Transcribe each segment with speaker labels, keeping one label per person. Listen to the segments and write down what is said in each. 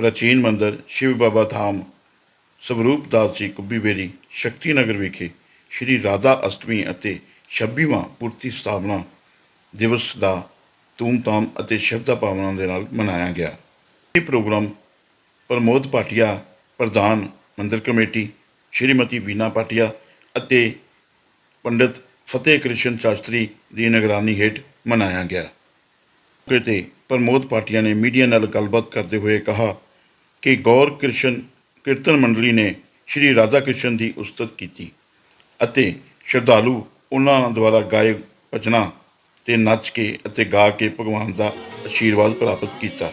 Speaker 1: ਪ੍ਰਾਚੀਨ ਮੰਦਰ ਸ਼ਿਵ ਬਾਬਾ ਧਾਮ ਸਵਰੂਪ ਦਾਸ ਜੀ ਕੁੱਬੀ ਬੇਰੀ ਸ਼ਕਤੀ ਨਗਰ ਵਿਖੇ ਸ਼੍ਰੀ ਰਾਧਾ ਅਸ਼ਟਮੀ ਅਤੇ 26ਵਾਂ ਪੂਰਤੀ ਸਥਾਪਨਾ ਦਿਵਸ ਦਾ ਧੂਮਧਾਮ ਅਤੇ ਸ਼ਰਧਾ ਭਾਵਨਾ ਦੇ ਨਾਲ ਮਨਾਇਆ ਗਿਆ। ਇਹ ਪ੍ਰੋਗਰਾਮ ਪ੍ਰਮੋਦ ਭਾਟੀਆ ਪ੍ਰਧਾਨ ਮੰਦਰ ਕਮੇਟੀ, ਸ਼੍ਰੀਮਤੀ ਵੀਨਾ ਭਾਟੀਆ ਅਤੇ ਪੰਡਿਤ ਫਤਿਹ ਕ੍ਰਿਸ਼ਨ ਸ਼ਾਸਤਰੀ ਦੀ ਨਿਗਰਾਨੀ ਹੇਠ ਮਨਾਇਆ ਗਿਆ। ਮੌਕੇ ਪ੍ਰਮੋਦ ਭਾਟੀਆ ਨੇ ਮੀਡੀਆ ਨਾਲ ਗੱਲਬਾਤ ਕਰਦੇ ਹੋਏ ਕਿਹਾ ਕਿ ਗੌਰ ਕ੍ਰਿਸ਼ਨ ਕੀਰਤਨ ਮੰਡਲੀ ਨੇ ਸ਼੍ਰੀ ਰਾਧਾ ਕ੍ਰਿਸ਼ਨ ਦੀ ਉਸਤਤ ਕੀਤੀ ਅਤੇ ਸ਼ਰਧਾਲੂ ਉਹਨਾਂ ਦੁਆਰਾ ਗਾਏ ਭਜਨਾਂ ਤੇ ਨੱਚ ਕੇ ਅਤੇ ਗਾ ਕੇ ਭਗਵਾਨ ਦਾ ਆਸ਼ੀਰਵਾਦ ਪ੍ਰਾਪਤ ਕੀਤਾ।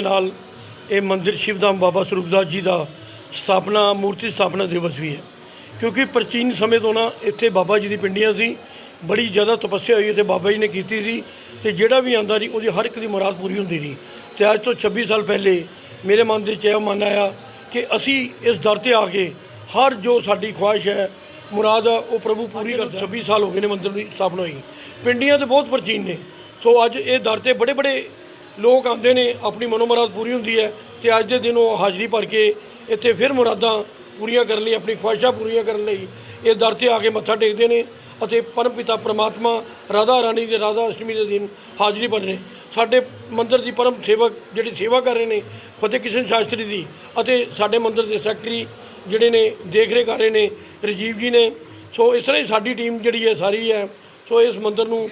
Speaker 2: ਦੇ ਨਾਲ ਇਹ ਮੰਦਿਰ ਸ਼ਿਵਧਾਮ ਬਾਬਾ ਸਰੂਪਦਾਸ ਜੀ ਦਾ ਸਥਾਪਨਾ ਮੂਰਤੀ ਸਥਾਪਨਾ ਦਿਵਸ ਵੀ ਹੈ। ਕਿਉਂਕਿ ਪ੍ਰਾਚੀਨ ਸਮੇਂ ਤੋਂ ਨਾ ਇੱਥੇ ਬਾਬਾ ਜੀ ਦੀ ਪਿੰਡੀਆਂ ਸੀ ਬੜੀ ਜ਼ਿਆਦਾ ਤਪੱਸਿਆ ਹੋਈ ਇੱਥੇ ਬਾਬਾ ਜੀ ਨੇ ਕੀਤੀ ਸੀ ਤੇ ਜਿਹੜਾ ਵੀ ਆਂਦਾ ਜੀ ਉਹਦੀ ਹਰ ਇੱਕ ਦੀ ਮੁਰਾਦ ਪੂਰੀ ਹੁੰਦੀ ਸੀ। ਤੇ ਅੱਜ ਤੋਂ 26 ਸਾਲ ਪਹਿਲੇ ਮੇਰੇ ਮਨ ਦੇ 'ਚ ਇਹ ਮਨ ਆਇਆ ਕਿ ਅਸੀਂ ਇਸ ਦਰ ਤੇ ਆ ਕੇ ਹਰ ਜੋ ਸਾਡੀ ਖੁਆਇਸ਼ ਹੈ ਮੁਰਾਦ ਆ ਉਹ ਪ੍ਰਭੂ ਪੂਰੀ ਕਰਦਾ 26 ਸਾਲ ਹੋ ਗਏ ਨੇ ਮੰਦਿਰ ਦੀ ਸਥਾਪਨਾ ਹੋਈ। ਪਿੰਡੀਆਂ ਤੇ ਬਹੁਤ ਪ੍ਰਾਚੀਨ ਨੇ। ਸੋ ਅੱਜ ਇਹ ਦਰ ਤੇ ਬੜੇ ਬੜੇ ਲੋਕ ਆਉਂਦੇ ਨੇ, ਆਪਣੀ ਮਨੋਮਰਾਦ ਪੂਰੀ ਹੁੰਦੀ ਹੈ ਤੇ ਅੱਜ ਦੇ ਦਿਨ ਉਹ ਹਾਜ਼ਰੀ ਭਰ ਕੇ ਇੱਥੇ ਫਿਰ ਮੁਰਾਦਾਂ ਪੂਰੀਆਂ ਕਰਨ ਲਈ, ਆਪਣੀ ਖੁਆਇਸ਼ਾਂ ਪੂਰੀਆਂ ਕਰਨ ਲਈ ਇਹ ਦਰ ਤੇ ਆ ਕੇ ਮੱਥਾ ਟੇਕਦੇ ਨੇ ਅਤੇ ਪਰਮ ਪਿਤਾ ਪ੍ਰਮਾਤਮਾ, ਰਾਧਾ ਰਾਣੀ ਦੇ ਰਾਧਾ ਅਸ਼ਟਮੀ ਦੇ ਦਿਨ ਹਾਜ਼ਰੀ ਭਰ ਭਰਨੇ ਸਾਡੇ ਮੰਦਿਰ ਦੀ ਪਰਮ ਸੇਵਕ ਜਿਹੜੀ ਸੇਵਾ ਕਰ ਰਹੇ ਨੇ, ਫਤਿਹ ਕਿਸ਼ਨ ਸ਼ਾਸਤਰੀ ਜੀ ਅਤੇ ਸਾਡੇ ਮੰਦਿਰ ਦੇ ਸੈਕਟਰੀ ਜਿਹੜੇ ਨੇ ਦੇਖ ਰੇਖ ਕਰ ਰਹੇ ਨੇ, ਰਜੀਵ ਜੀ ਨੇ। ਸੋ ਇਸ ਤਰ੍ਹਾਂ ਹੀ ਸਾਡੀ ਟੀਮ ਜਿਹੜੀ ਹੈ, ਸਾਰੀ ਹੈ। ਸੋ ਇਸ ਮੰਦਿਰ ਨੂੰ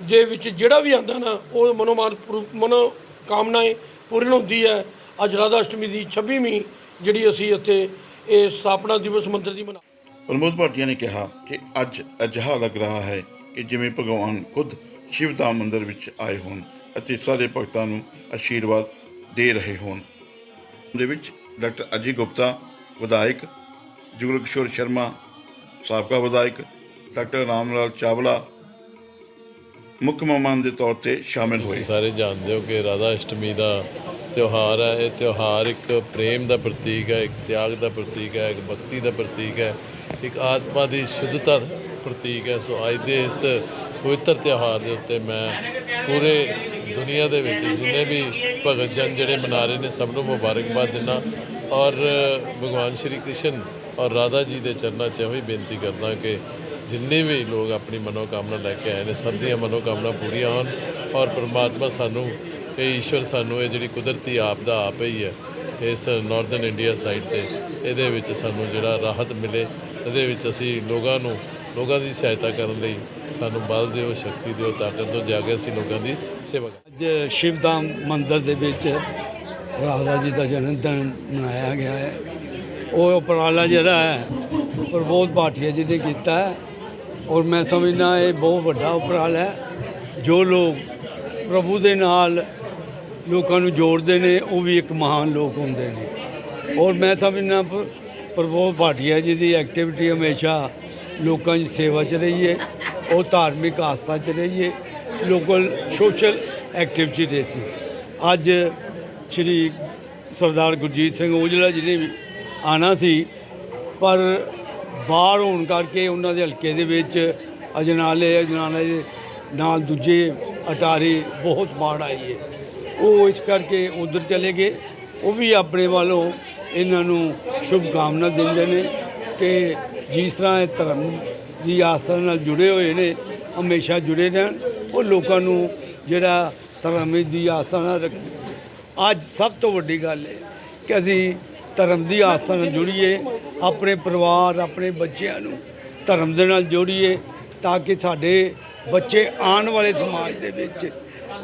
Speaker 2: ਦੇ ਵਿੱਚ ਜਿਹੜਾ ਵੀ ਆਂਦਾ ਨਾ, ਉਹ ਮਨੋਮਾਨ ਮਨੋ ਕਾਮਨਾएं ਪੂਰਨ ਹੁੰਦੀ ਹੈ। ਅੱਜ ਰਾਧਾ ਅਸ਼ਟਮੀ ਦੀ 26ਵੀਂ ਜਿਹੜੀ ਅਸੀਂ ਇੱਥੇ ਇਹ ਸਥਾਪਨਾ ਦਿਵਸ ਮੰਦਰ ਦੀ ਮਨਾ
Speaker 1: ਪ੍ਰਮੋਦ ਭਾਟੀਆ ਨੇ ਕਿਹਾ ਕਿ ਅੱਜ ਅਜਿਹਾ ਲੱਗ ਰਿਹਾ ਹੈ ਕਿ ਜਿਵੇਂ ਭਗਵਾਨ ਖੁਦ ਸ਼ਿਵ ਸ਼ਿਵਧਾਮ ਮੰਦਰ ਵਿੱਚ ਆਏ ਹੋਣ ਅਤੇ ਸਾਰੇ ਭਗਤਾਂ ਨੂੰ ਆਸ਼ੀਰਵਾਦ ਦੇ ਰਹੇ ਹੋਣ। ਦੇ ਵਿੱਚ ਡਾਕਟਰ ਅਜੇ ਗੁਪਤਾ, ਵਿਧਾਇਕ ਜੁਗਲ ਕਿਸ਼ੋਰ ਸ਼ਰਮਾ, ਸਾਬਕਾ ਵਿਧਾਇਕ ਡਾਕਟਰ ਰਾਮ ਲਾਲ ਚਾਵਲਾ ਮੁੱਖ ਮਹਿਮਾਨ ਦੇ ਤੌਰ ਤੇ ਸ਼ਾਮਿਲ ਹੋਏ।
Speaker 3: ਤੁਸੀਂ ਸਾਰੇ ਜਾਣਦੇ ਹੋ ਕਿ ਰਾਧਾ ਅਸ਼ਟਮੀ ਦਾ ਤਿਉਹਾਰ ਹੈ ਇਹ ਤਿਉਹਾਰ ਇੱਕ ਪ੍ਰੇਮ ਦਾ ਪ੍ਰਤੀਕ ਹੈ ਇੱਕ ਤਿਆਗ ਦਾ ਪ੍ਰਤੀਕ ਹੈ ਇੱਕ ਭਗਤੀ ਦਾ ਪ੍ਰਤੀਕ ਹੈ ਇੱਕ ਆਤਮਾ ਦੀ ਸ਼ੁੱਧਤਾ ਦਾ ਪ੍ਰਤੀਕ ਹੈ। ਸੋ ਅੱਜ ਦੇ ਇਸ ਪਵਿੱਤਰ ਤਿਉਹਾਰ ਦੇ ਉੱਤੇ ਮੈਂ ਪੂਰੇ ਦੁਨੀਆ ਦੇ ਵਿੱਚ ਜਿੰਨੇ ਵੀ ਭਗਤ ਜਨ ਜਿਹੜੇ ਮਨਾ ਰਹੇ ਨੇ ਸਭ ਨੂੰ ਮੁਬਾਰਕਬਾਦ ਦਿੰਦਾ ਔਰ ਭਗਵਾਨ ਸ਼੍ਰੀ ਕ੍ਰਿਸ਼ਨ ਔਰ ਰਾਧਾ ਜੀ ਦੇ ਚਰਨਾਂ 'ਚ ਇਹੋ ਹੀ ਬੇਨਤੀ ਕਰਦਾ ਕਿ ਜਿੰਨੇ ਵੀ ਲੋਕ ਆਪਣੀ ਮਨੋਕਾਮਨਾ ਲੈ ਕੇ ਆਏ ਨੇ, ਸਭ ਦੀਆਂ ਮਨੋਕਾਮਨਾ ਪੂਰੀਆਂ ਹੋਣ ਔਰ ਪ੍ਰਮਾਤਮਾ ਸਾਨੂੰ, ਇਹ ਈਸ਼ਵਰ ਸਾਨੂੰ ਇਹ ਜਿਹੜੀ ਕੁਦਰਤੀ ਆਪ ਦਾ ਆਪ ਹੀ ਹੈ, ਇਸ ਨਾਰਥਰਨ ਇੰਡੀਆ ਸਾਈਡ ਤੇ, ਇਹਦੇ ਵਿੱਚ ਸਾਨੂੰ ਜਿਹੜਾ ਰਾਹਤ ਮਿਲੇ, ਇਹਦੇ ਵਿੱਚ ਅਸੀਂ ਲੋਕਾਂ ਨੂੰ, ਲੋਕਾਂ ਦੀ ਸਹਾਇਤਾ ਕਰਨ ਲਈ ਸਾਨੂੰ ਬਲ ਦਿਓ, ਸ਼ਕਤੀ ਦਿਓ, ਤਾਕਤ ਦਿਓ, ਜਾ ਕੇ ਅਸੀਂ ਲੋਕਾਂ ਦੀ ਸੇਵਾ ਕਰਾਂਗੇ
Speaker 4: ਅੱਜ ਸ਼ਿਵਧਾਮ ਮੰਦਿਰ ਦੇ ਵਿੱਚ ਰਾਧਾ ਜੀ ਦਾ ਜਨਮ ਦਿਨ ਮਨਾਇਆ ਗਿਆ ਹੈ। ਉਹ ਉਪਰਾਲਾ ਜਿਹੜਾ ਹੈ, ਪ੍ਰਬੋਧ ਭਾਟੀਆ ਜੀ ਨੇ ਕੀਤਾ ਹੈ। ਔਰ ਮੈਂ ਸਮਝਦਾ ਇਹ ਬਹੁਤ ਵੱਡਾ ਉਪਰਾਲਾ ਹੈ। ਜੋ ਲੋਕ ਪ੍ਰਭੂ ਦੇ ਨਾਲ ਲੋਕਾਂ ਨੂੰ ਜੋੜਦੇ ਨੇ, ਉਹ ਵੀ ਇੱਕ ਮਹਾਨ ਲੋਕ ਹੁੰਦੇ ਨੇ। ਔਰ ਮੈਂ ਸਮਝਦਾ ਪ- ਪ੍ਰਬੋਧ ਭਾਟੀਆ ਜੀ ਦੀ ਐਕਟੀਵਿਟੀ ਹਮੇਸ਼ਾ ਲੋਕਾਂ ਦੀ ਸੇਵਾ 'ਚ ਰਹੀ ਹੈ ਉਹ ਧਾਰਮਿਕ ਆਸਥਾ 'ਚ ਰਹੀ ਹੈ ਲੋਕਲ ਸੋਸ਼ਲ ਐਕਟੀਵਿਟੀ ਦੇ ਸੀ। ਅੱਜ ਸ਼੍ਰੀ ਸਰਦਾਰ ਗੁਰਜੀਤ ਸਿੰਘ ਔਜਲਾ ਜੀ ਨੇ ਵੀ ਆਣਾ ਸੀ, ਪਰ ਬਾਹਰ ਹੋਣ ਕਰਕੇ ਉਹਨਾਂ ਦੇ ਹਲਕੇ ਦੇ ਵਿੱਚ ਅਜਨਾਲੇ ਅਜਨਾਲੇ ਦੇ ਨਾਲ ਦੂਜੇ ਅਟਾਰੀ ਬਹੁਤ ਬਾੜ ਆਈ ਹੈ। ਉਹ ਇਸ ਕਰਕੇ ਉਧਰ ਚਲੇ ਗਏ। ਉਹ ਵੀ ਆਪਣੇ ਵੱਲੋਂ ਇਹਨਾਂ ਨੂੰ ਸ਼ੁਭ ਕਾਮਨਾ ਦਿੰਦੇ ਨੇ ਕਿ ਜਿਸ ਤਰ੍ਹਾਂ ਇਹ ਧਰਮ ਦੀ ਆਸਥਾ ਨਾਲ ਜੁੜੇ ਹੋਏ ਨੇ, ਹਮੇਸ਼ਾ ਜੁੜੇ ਰਹਿਣ। ਉਹ ਲੋਕਾਂ ਨੂੰ ਜਿਹੜਾ ਧਰਮ ਦੀ ਆਸਥਾ ਨਾਲ ਰੱਖ ਅੱਜ ਸਭ ਤੋਂ ਵੱਡੀ ਗੱਲ ਹੈ ਕਿ ਅਸੀਂ ਧਰਮ ਦੀ ਆਸਥਾ ਨਾਲ ਜੁੜੀਏ। ਆਪਣੇ ਪਰਿਵਾਰ, ਆਪਣੇ ਬੱਚਿਆਂ ਨੂੰ ਧਰਮ ਦੇ ਨਾਲ ਜੋੜੀਏ ਤਾਂ ਕਿ ਸਾਡੇ ਬੱਚੇ ਆਉਣ ਵਾਲੇ ਸਮਾਜ ਦੇ ਵਿੱਚ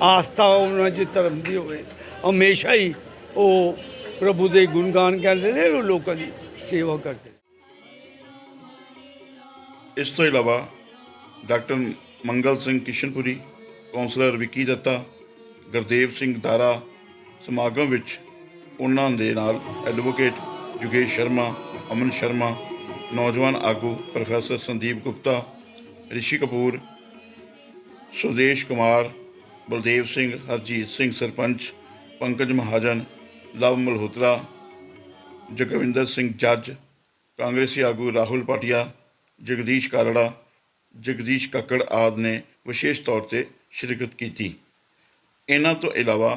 Speaker 4: ਆਸਥਾ ਉਹਨਾਂ 'ਚ ਧਰਮ ਦੀ ਹੋਵੇ। ਹਮੇਸ਼ਾ ਹੀ ਉਹ ਪ੍ਰਭੂ ਦੇ ਗੁਣਗਾਨ ਕਰਦੇ ਨੇ ਉਹ ਲੋਕਾਂ ਦੀ ਸੇਵਾ ਕਰਦੇ
Speaker 1: ਇਸ ਤੋਂ ਇਲਾਵਾ ਡਾਕਟਰ ਮੰਗਲ ਸਿੰਘ ਕਿਸ਼ਨਪੁਰੀ, ਕੌਂਸਲਰ ਵਿੱਕੀ ਦੱਤਾ, ਗੁਰਦੇਵ ਸਿੰਘ ਦਾਰਾ ਸਮਾਗਮ ਵਿੱਚ ਉਹਨਾਂ ਦੇ ਨਾਲ ਐਡਵੋਕੇਟ ਯੋਗੇਸ਼ ਸ਼ਰਮਾ ਅਮਨ ਸ਼ਰਮਾ ਨੌਜਵਾਨ ਆਗੂ ਪ੍ਰੋਫੈਸਰ ਸੰਦੀਪ ਗੁਪਤਾ ਰਿਸ਼ੀ ਕਪੂਰ ਸੁਦੇਸ਼ ਕੁਮਾਰ ਬਲਦੇਵ ਸਿੰਘ ਹਰਜੀਤ ਸਿੰਘ ਸਰਪੰਚ ਪੰਕਜ ਮਹਾਜਨ ਲਵ ਮਲਹੋਤਰਾ ਜਗਵਿੰਦਰ ਸਿੰਘ ਜੱਜ ਕਾਂਗਰਸੀ ਆਗੂ ਰਾਹੁਲ ਪਾਟਿਆ ਜਗਦੀਸ਼ ਕਾਰੜਾ ਜਗਦੀਸ਼ ਕੱਕੜ ਆਦਿ ਨੇ ਵਿਸ਼ੇਸ਼ ਤੌਰ ਤੇ ਸ਼ਿਰਕਤ ਕੀਤੀ ਇਹਨਾਂ ਤੋਂ ਇਲਾਵਾ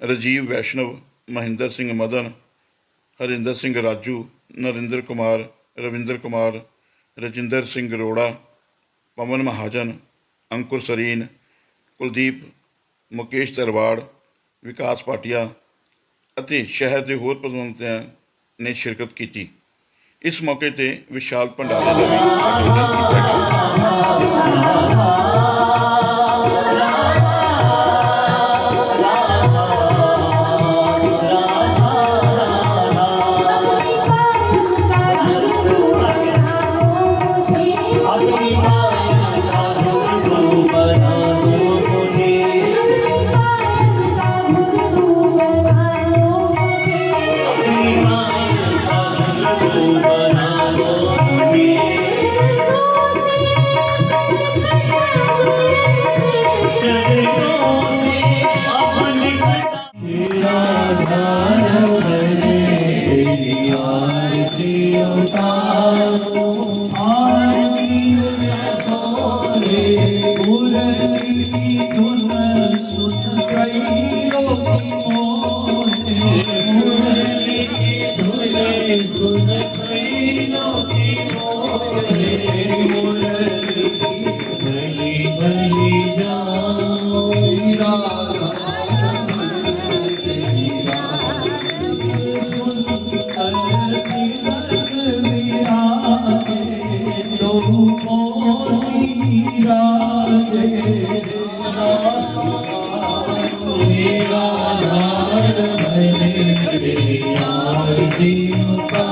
Speaker 1: ਰਾਜੀਵ ਵੈਸ਼ਨਵ ਮਹਿੰਦਰ ਸਿੰਘ ਮਦਨ ਹਰਿੰਦਰ ਸਿੰਘ ਰਾਜੂ, ਨਰਿੰਦਰ ਕੁਮਾਰ, ਰਵਿੰਦਰ ਕੁਮਾਰ, ਰਜਿੰਦਰ ਸਿੰਘ ਅਰੋੜਾ, ਪਵਨ ਮਹਾਜਨ, ਅੰਕੁਰ ਸਰੀਨ, ਕੁਲਦੀਪ, ਮੁਕੇਸ਼ ਤਰਵਾੜ, ਵਿਕਾਸ ਪਾਟਿਆ ਅਤੇ ਸ਼ਹਿਰ ਦੇ ਹੋਰ ਪ੍ਰਬੰਧਕਾਂ ਨੇ ਸ਼ਿਰਕਤ ਕੀਤੀ। ਇਸ ਮੌਕੇ ਤੇ ਵਿਸ਼ਾਲ ਭੰਡਾਰੇ ਦਾ ਵੀ ਆਯੋਜਨ ਕੀਤਾ ਗਿਆ।
Speaker 5: Brasil.